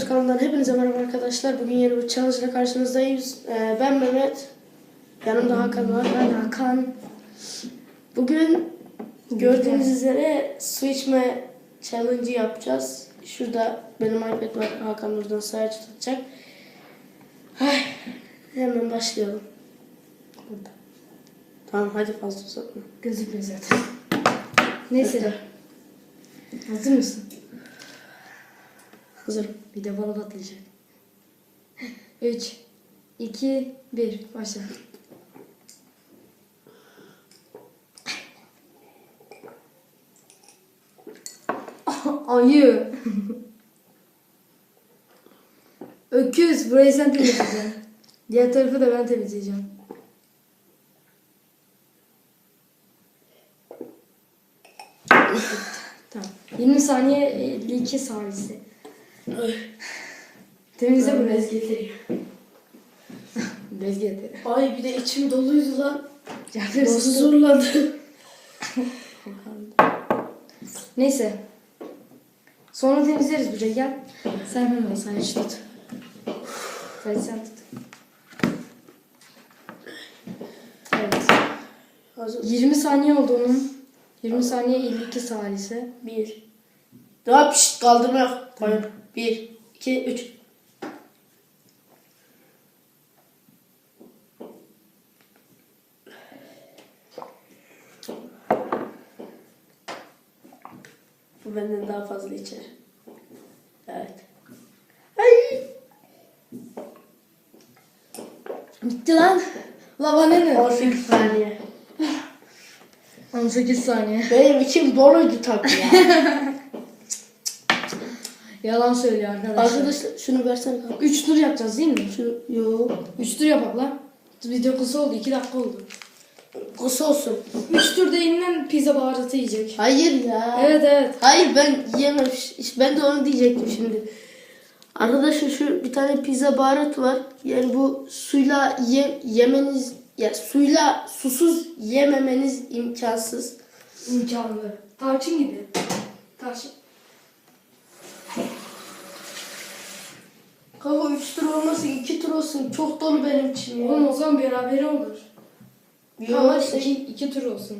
Videomuz kanalından hepinize merhaba arkadaşlar. Bugün yeni bir challenge ile karşınızdayız. Ee, ben Mehmet. Yanımda Hakan var. Ben Hakan. Bugün gördüğünüz üzere su içme challenge'ı yapacağız. Şurada benim iPad var. Hakan oradan sayacı tutacak. Ay, hemen başlayalım. Burada. Tamam hadi fazla uzatma. Gözükmüyor zaten. Neyse. Hazır mısın? Hazırım. Bir de bana patlayacak. 3, 2, 1. Başla. Ayı. Öküz. Burayı sen temizleyeceksin. Diğer tarafı da ben temizleyeceğim. Tamam. 20 saniye 52 salisi. Temizle Ben getireyim. Bez getir. Ay bir de içim doluydu lan. Nasıl zorladı. Neyse. Sonra temizleriz burayı gel. Sen hemen Sen hiç tut. Hadi sen tut. Evet. Hazır. 20 saniye oldu onun. 20 saniye 52 salise. Bir. Daha pişt kaldırma yok. Koyun. Bir, iki, üç. Bu benden daha fazla içer. Evet. Ay. Bitti lan. La bana ne? 18 saniye. 18 saniye. Benim içim doluydu tabii ya. Yalan söylüyor arkadaşlar. Arkadaşlar şunu versene kanka. 3 tur yapacağız değil mi? Şunu yok. 3 tur yapak lan. Video kısa oldu 2 dakika oldu. Kısa olsun. 3 turda yeniden pizza baharatı yiyecek. Hayır ya. Evet evet. Hayır ben yiyemem. Ben de onu diyecektim şimdi. Arkadaşlar şu bir tane pizza baharatı var. Yani bu suyla ye, yemeniz ya suyla susuz yememeniz imkansız. İmkanlı. Tarçın gibi. Tarçın. Kanka 3 tur olmasın 2 tur olsun. Çok dolu benim için ya. Oğlum o zaman berabere olur. Yok, Tamam işte iki, iki tur olsun.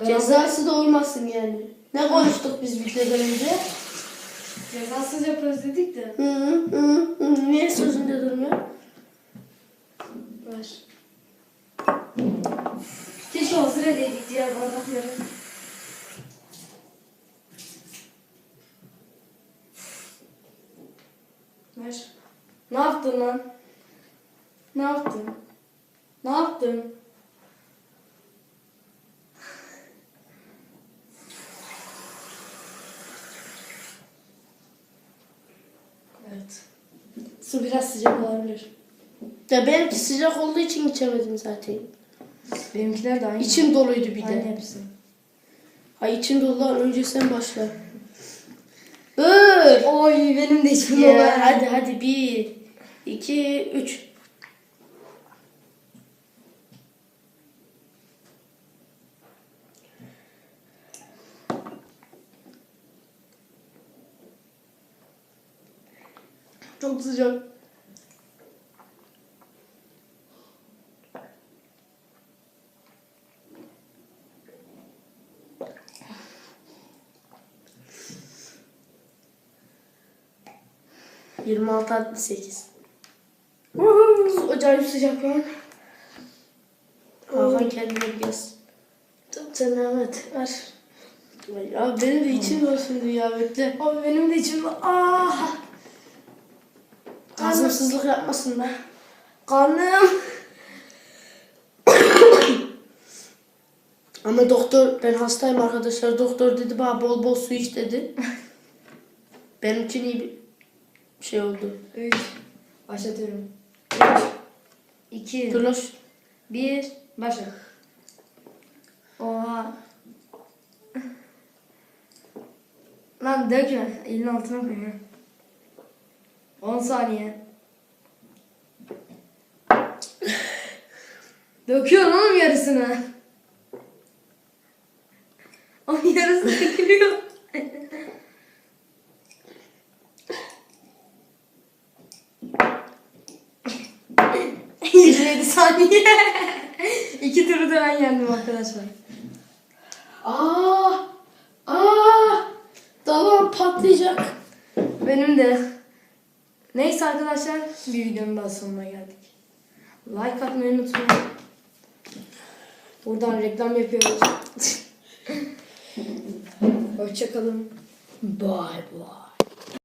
Beraber- cezası da olmasın yani. Ne konuştuk biz videodan önce? Cezasız yaparız dedik de. Hı hı hı. hı. Niye sözünde durmuyor? Ver. Keşke hazır edeydik diğer bardakları. Ver. Ne yaptın lan? Ne yaptın? Ne yaptın? Evet. Su biraz sıcak olabilir. Ya benimki sıcak olduğu için içemedim zaten. Benimkiler de aynı. İçim doluydu bir Aynı de. hepsi. Ay içim dolu önce sen başla. Dur. Oy benim de içim Ya, dolu. hadi hadi bir, iki, üç. Çok sıcak. Yirmi altı altmış sekiz. Acayip sıcak lan. Hakan kendine bir gez. Sen Mehmet ver. Ya benim de içim olsun ya bekle. Abi benim de içim ah Hazımsızlık yapmasın da. karnım. Ama doktor ben hastayım arkadaşlar. Doktor dedi bana bol bol su iç dedi. Benim için iyi bir şey oldu. 3 Başlatıyorum. 3 2 Dur lan. 1 Başla. Oha. Lan dökme. Elin altına koy. ha. 10 saniye. Döküyorsun oğlum yarısını. 17 saniye. İki turu da ben yendim arkadaşlar. Aa! Aa! Dalağım patlayacak. Benim de. Neyse arkadaşlar bir videonun daha sonuna geldik. Like atmayı unutmayın. Buradan reklam yapıyoruz. Hoşçakalın. Bye bye.